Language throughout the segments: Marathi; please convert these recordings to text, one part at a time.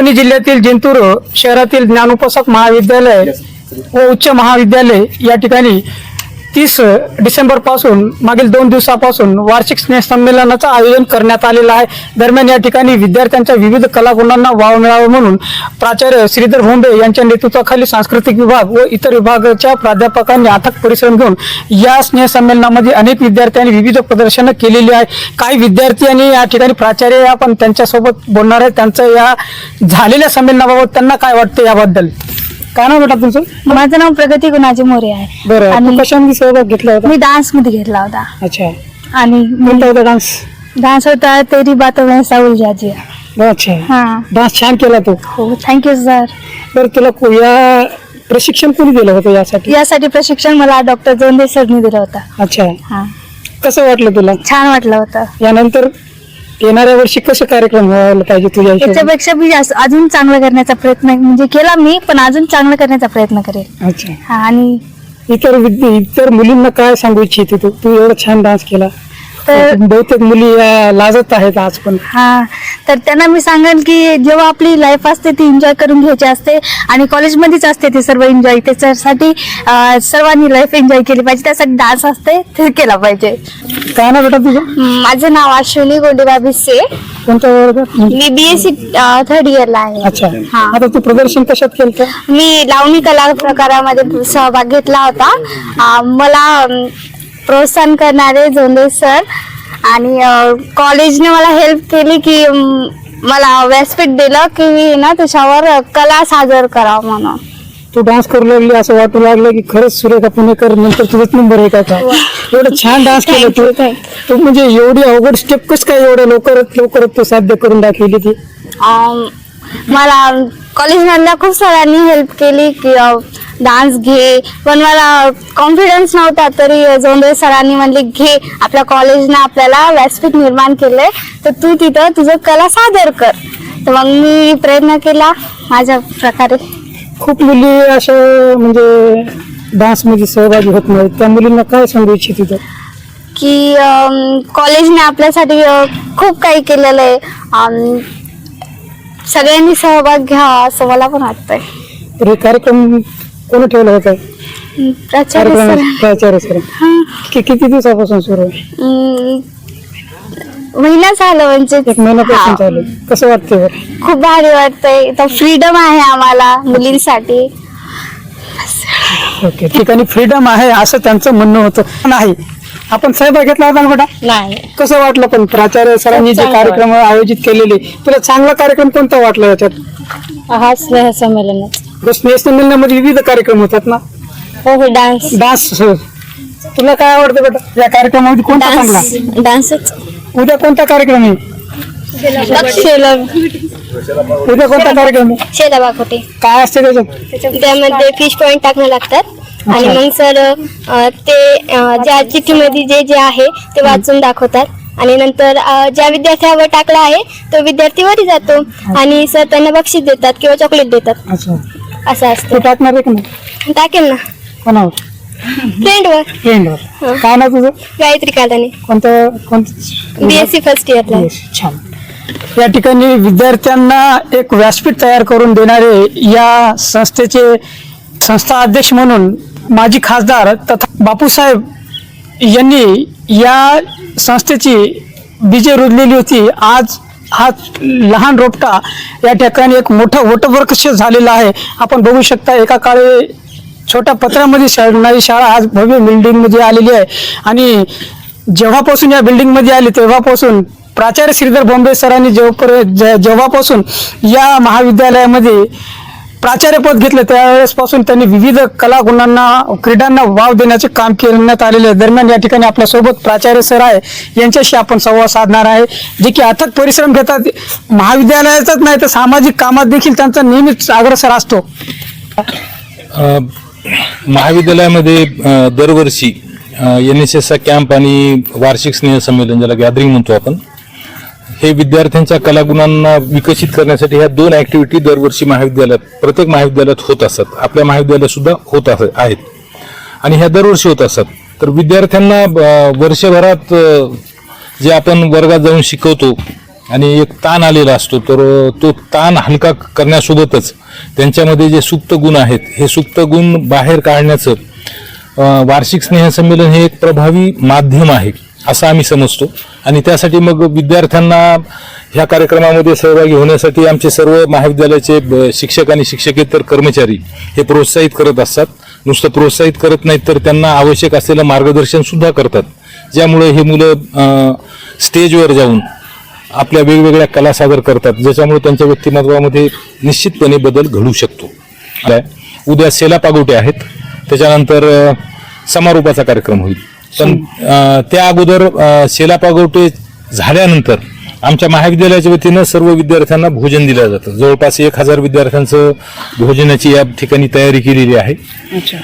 परभणी जिल्ह्यातील जिंतूर शहरातील ज्ञानोपासक महाविद्यालय व उच्च महाविद्यालय या ठिकाणी तीस डिसेंबरपासून मागील दोन दिवसापासून वार्षिक स्नेहसंमेलनाचं आयोजन करण्यात आलेलं आहे. दरम्यान या ठिकाणी विद्यार्थ्यांच्या विविध कलागुणांना वाव मिळावा म्हणून प्राचार्य श्रीधर भोंबे यांच्या नेतृत्वाखाली सांस्कृतिक विभाग व इतर विभागाच्या प्राध्यापकांनी अथक परिश्रम घेऊन या स्नेहसंमेलनामध्ये अनेक विद्यार्थ्यांनी विविध प्रदर्शनं केलेली आहे काही विद्यार्थी आणि या ठिकाणी प्राचार्य आपण त्यांच्यासोबत बोलणार आहे त्यांचं या झालेल्या संमेलनाबाबत त्यांना काय वाटतं याबद्दल? काय नाव बेटा तुमचं? माझं नाव प्रगती गुणाजी मोरे आहे. बरं आणि तू कशामध्ये सहभाग घेतला होता? मी डान्समध्ये घेतला होता. अच्छा. आणि कोणता होता डान्स? डान्स होता तेरी बात में साऊल जाजी. अच्छा. हा. डान्स छान केला तू. हो थँक्यू सर बरं तुला को- या प्रशिक्षण कोणी दिलं होतं यासाठी? यासाठी प्रशिक्षण मला डॉक्टर जोंदे सरनी दिलं होतं. अच्छा. हा. कसं वाटलं तुला? छान वाटलं होतं. यानंतर येणाऱ्या वर्षी कसं कार्यक्रम व्हायला पाहिजे तुझ्या हिशोबाने? याच्यापेक्षा मी जास्त- अजून चांगलं करण्याचा प्रयत्न म्हणजे केला मी पण अजून चांगलं करण्याचा प्रयत्न करेल. अच्छा. हा आणि इतर विद्य इतर मुलींना काय सांगू इच्छिते तू? तू एवढा छान डान्स केला. तर बहुतेक मुली लाजत आहेत आज पण. हा तर त्यांना मी सांगेन की जेव्हा आपली लाईफ असते ती एन्जॉय करून घ्यायची असते आणि कॉलेजमध्येच असते ते सर्व एन्जॉय त्याच्यासाठी अं, सर्वांनी लाईफ एन्जॉय केली पाहिजे. त्यासाठी डान्स असते ते केला पाहिजे. काय ना बेटा तुझं? माझं नाव अश्विनी गोंडेबा भिसे कोणत्या वर्गात मी बीएससी थर्ड इयरला आहे. अच्छा. हा. आता तू प्रदर्शन कशात केलं मी लावणी कला प्रकारामध्ये सहभाग घेतला होता. अं, मला अं, प्रोत्साहन करणारे जोंदे सर. आणि कॉलेजने मला हेल्प केली की मला व्यासपीठ दिलं की मी ना त्याच्यावर कला सादर करावं म्हणून. तू डान्स करू लागली असं वाटू लागलं की खरंच सुरेखा पुणेकर नंतर तुझाच नंबर आहे का काय एवढं छान डान्स केलं तू. तू म्हणजे एवढी अवघड स्टेप कस काय एवढं लवकरच लवकरच तू साध्य करून दाखवली ती? मला कॉलेजमधल्या खूप साऱ्यांनी हेल्प केली की डान्स घे. पण मला कॉन्फिडन्स नव्हता तरी जोंदे सरांनी म्हणले घे आपल्या कॉलेजनं आपल्याला व्यासपीठ निर्माण केलंय तर तू तिथं तुझं कला सादर कर. तर मग मी प्रयत्न केला माझ्या प्रकारे. खूप मुली अशा म्हणजे डान्समध्ये सहभागी होत नाहीत. त्या मुलींना काय सांगू इच्छित की कॉलेजने आपल्यासाठी खूप काही केलेलं आहे. सगळ्यांनी सहभाग घ्यावा असं मला पण वाटतंय. तर हे कार्यक्रम कोणी ठेवला होता? प्राचार्य कार्यक्रम सर. प्राचार्य सर. हां. कि- किती दिवसापासून सुरू आहे? अं, महिना झालं म्हणजे एक महिन्यापासून हा. चालू आहे. कसं वाटतंय बरं? खूप भारी वाटतंय. इथं फ्रीडम आहे आम्हाला मुलींसाठी. ओके ठिकाणी फ्रीडम आहे असं त्यांचं म्हणणं होतं. नाही. आपण सहभाग घेतला होता ना बेटा? नाही. कसं वाटलं पण प्राचार्य सरांनी जे चांगलं कार्यक्रम आयोजित केलेले तुला चांगला कार्यक्रम कोणता वाटला याच्यात? हा स्नेह संमेलन स्नेह संमेलनामध्ये विविध कार्यक्रम होतात ना? हो हो डान्स. डान्स तुला काय आवडतं बेटा? या कार्यक्रमामध्ये कोणता चांगला? डान्सच. उद्या कोणता कार्यक्रम आहे? उद्या कोणता कार्यक्रम आहे? शेला बाकोटे काय असते त्याच्यात? त्यामध्ये फिश पॉइंट टाकणं लागतात. आणि. मग सर ते अं, ज्या चिठ्ठीमध्ये जे जे आहे ते वाचून दाखवतात. आणि नंतर अं, ज्या विद्यार्थ्यावर टाकला आहे तो विद्यार्थी वरी जातो आणि सर त्यांना बक्षीस देतात किंवा चॉकलेट देतात. अच्छा. असं तू असतं टाकणार आहे का नाही? टाकेल ना. कोणावर? फ्रेंडवर ट्रेंडवर काय ना तुझं? गायत्री कालाने. कोणतं कोणतं बीएससी फर्स्ट इयरला छान. या ठिकाणी विद्यार्थ्यांना एक व्यासपीठ तयार करून देणारे या संस्थेचे संस्था अध्यक्ष म्हणून माजी खासदार तथा बापूसाहेब यांनी या संस्थेची बीजे रुजलेली होती. आज हा लहान रोपटा या ठिकाणी एक मोठं वटवृक्ष झालेला आहे. आपण बघू शकता एका काळी छोट्या पत्रामध्ये शाळणारी शाळा आज भव्य बिल्डिंगमध्ये आलेली आहे. आणि जेव्हापासून या बिल्डिंगमध्ये आली तेव्हापासून प्राचार्य श्रीधर बॉम्बे सरांनी जेव्हापर्यंत जेव्हापासून या महाविद्यालयामध्ये प्राचार्यपद घेतलं त्यावेळेसपासून त्यांनी विविध कलागुणांना क्रीडांना वाव देण्याचे काम करण्यात आलेले आहे. दरम्यान या ठिकाणी आपल्यासोबत प्राचार्य सर आहे. यांच्याशी आपण संवाद साधणार आहे. जे की अथक परिश्रम घेतात. महाविद्यालयाचाच नाही तर सामाजिक कामात देखील त्यांचा नेहमीच अग्रसर असतो. महाविद्यालयामध्ये दरवर्षी एन एस एसचा कॅम्प आणि वार्षिक स्नेह संमेलन ज्याला गॅदरिंग म्हणतो आपण हे विद्यार्थ्यांच्या कलागुणांना विकसित करण्यासाठी ह्या दोन ऍक्टिव्हिटी दरवर्षी महाविद्यालयात प्रत्येक महाविद्यालयात होत असतात आपल्या महाविद्यालयात सुद्धा होत आहेत. आणि ह्या दरवर्षी होत असतात तर विद्यार्थ्यांना वर्षभरात जे आपण वर्गात जाऊन शिकवतो आणि एक ताण आलेला असतो तर तो ताण हलका करण्यासोबतच त्यांच्यामध्ये जे सुप्त गुण आहेत हे सुप्त गुण बाहेर काढण्याचं वार्षिक स्नेहसंमेलन हे एक प्रभावी माध्यम आहे. असं आम्ही समजतो. आणि त्यासाठी मग विद्यार्थ्यांना ह्या कार्यक्रमामध्ये सहभागी होण्यासाठी आमचे सर्व महाविद्यालयाचे ब- शिक्षक आणि शिक्षकेतर कर्मचारी हे प्रोत्साहित करत असतात. नुसतं प्रोत्साहित करत नाहीत तर त्यांना आवश्यक असलेलं मार्गदर्शन सुद्धा करतात. ज्यामुळे हे मुलं स्टेजवर जाऊन आपल्या वेगवेगळ्या कला सादर करतात ज्याच्यामुळे त्यांच्या व्यक्तिमत्वामध्ये निश्चितपणे बदल घडू शकतो. उद्या सेला पागोटे आहेत. त्याच्यानंतर समारोपाचा कार्यक्रम होईल. पण अ, त्या अगोदर अ, सेला पागोटे झाल्यानंतर आमच्या महाविद्यालयाच्या वतीनं सर्व विद्यार्थ्यांना भोजन दिलं जातं. जवळपास एक हजार विद्यार्थ्यांचं भोजनाची या ठिकाणी तयारी केलेली आहे. अच्छा.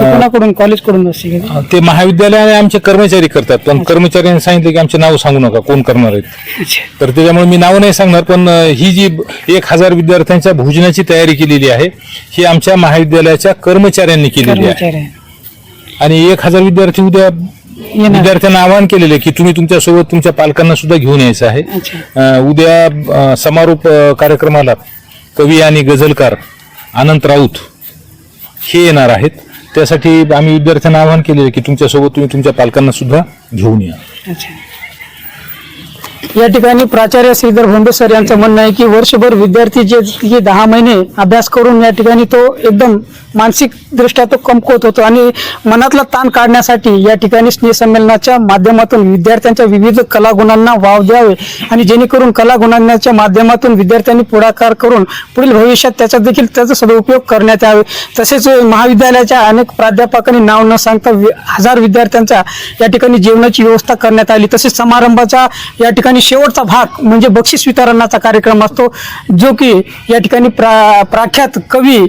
ते कोणाकडून कॉलेजकडून असते का? ते महाविद्यालयाने आमचे कर्मचारी करतात पण कर्मचाऱ्यांनी सांगितलं की आमचे नाव सांगू नका कोण करणार आहेत. अच्छा. तर त्याच्यामुळे मी नाव नाही सांगणार पण अ, ही जी एक हजार विद्यार्थ्यांच्या भोजनाची तयारी केलेली आहे ही आमच्या महाविद्यालयाच्या कर्मचाऱ्यांनी केलेली आहे. कर्मचारी आहे. आणि एक हजार विद्यार्थी उद्या विद्यार्थ्यांना आवाहन केलेलं आहे की तुम्ही तुमच्यासोबत तुमच्या पालकांना सुद्धा घेऊन यायचं आहे. अ, उद्या अ, समारोप अ, कार्यक्रमाला कवी आणि गझलकार अनंत राऊत हे येणार आहेत. त्यासाठी आम्ही विद्यार्थ्यांना आवाहन केलेलं आहे की तुमच्यासोबत तुम्ही तुमच्या पालकांना सुद्धा घेऊन या. अच्छा. या ठिकाणी प्राचार्य श्रीधर भोंडे सर यांचं म्हणणं आहे की वर्षभर विद्यार्थी जे जे दहा महिने अभ्यास करून या ठिकाणी तो एकदम मानसिक दृष्ट्या तो कमकुवत होतो आणि मनातला ताण काढण्यासाठी या ठिकाणी स्नेहसंमेलनाच्या माध्यमातून विद्यार्थ्यांच्या विविध कलागुणांना वाव द्यावे आणि जेणेकरून कलागुणांच्या माध्यमातून विद्यार्थ्यांनी पुढाकार करून पुढील भविष्यात त्याचा देखील त्याचा सदुपयोग करण्यात यावे. तसेच महाविद्यालयाच्या अनेक प्राध्यापकांनी नाव न सांगता हजार विद्यार्थ्यांचा या ठिकाणी जेवणाची व्यवस्था करण्यात आली. तसेच समारंभाचा या ठिकाणी शेवटचा भाग म्हणजे बक्षीस वितरणाचा कार्यक्रम असतो जो की या ठिकाणी प्रा प्राख्यात कवी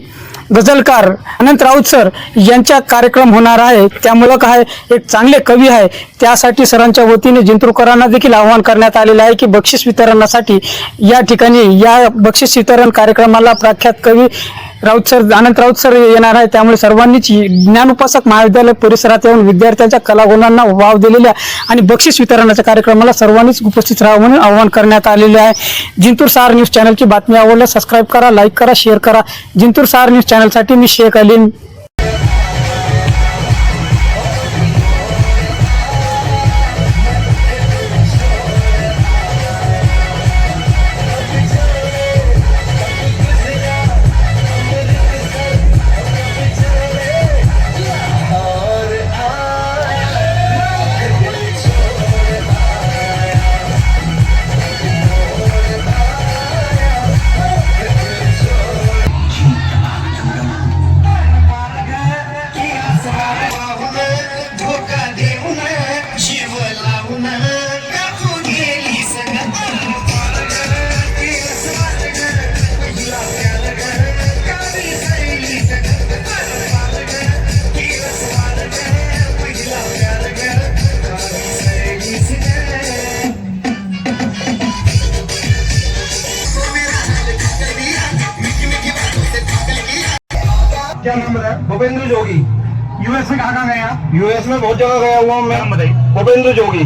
गझलकार अनंत राऊत सर यांचा कार्यक्रम होणार आहे. त्यामुळं काय एक चांगले कवी आहे. त्यासाठी सरांच्या वतीने जिंतूरकरांना देखील आवाहन करण्यात आलेलं आहे की बक्षीस वितरणासाठी या ठिकाणी या बक्षीस वितरण कार्यक्रमाला प्राख्यात कवी राऊत सर अनंत राऊत सर येणार आहे त्यामुळे सर्वांनीच ज्ञानोपासक महाविद्यालय परिसरात येऊन विद्यार्थ्यांच्या कलागुणांना वाव दिलेल्या आणि बक्षीस वितरणाच्या कार्यक्रमाला सर्वांनीच उपस्थित राहावं म्हणून आवाहन करण्यात आलेले आहे. जिंतूर सहार न्यूज चॅनलची बातमी आवडल्या सबस्क्राईब करा लाईक करा शेअर करा. जिंतूर सहार न्यूज चॅनलसाठी मी शेख अलीम क्या नाम है? भूपेंद्र जोगी। यूएस में कहाँ कहाँ गए आप? यूएस में बहुत जगह गया हुआ मैं। भूपेंद्र जोगी।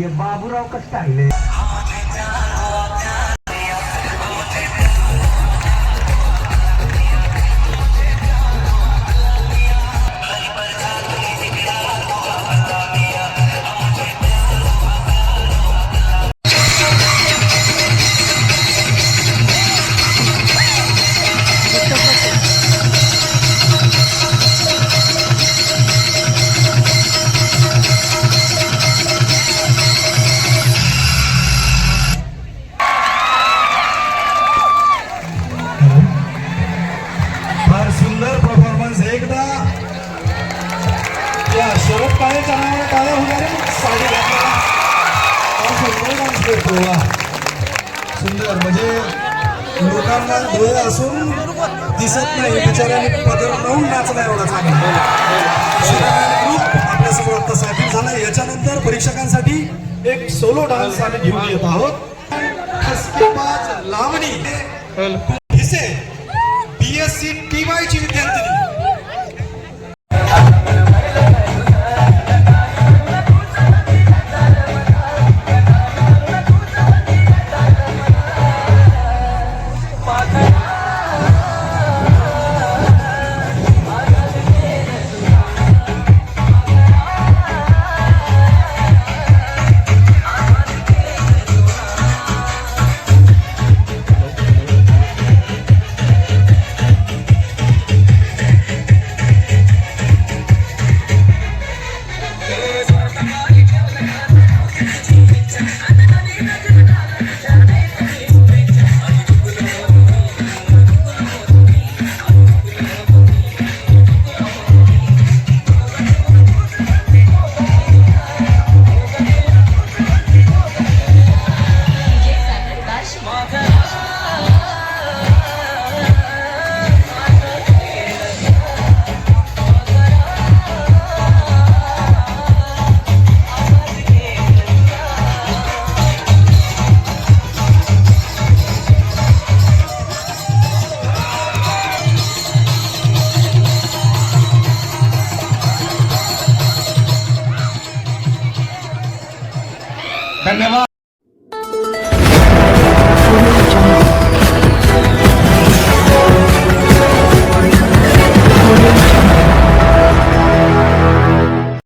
ये बाबूराव का स्टाइल है। वा सुंदर म्हणजे लोकांना डोळे असून दिसत नाही बिचाऱ्याने पदर लावून नाचला एवढा चांगला ग्रुप आपल्यासमोर आता सादर झाला याच्यानंतर परीक्षकांसाठी एक सोलो डान्स आम्ही घेऊन येत आहोत. Lavani. B S C T Y ची विद्यार्थिनी धन्यवाद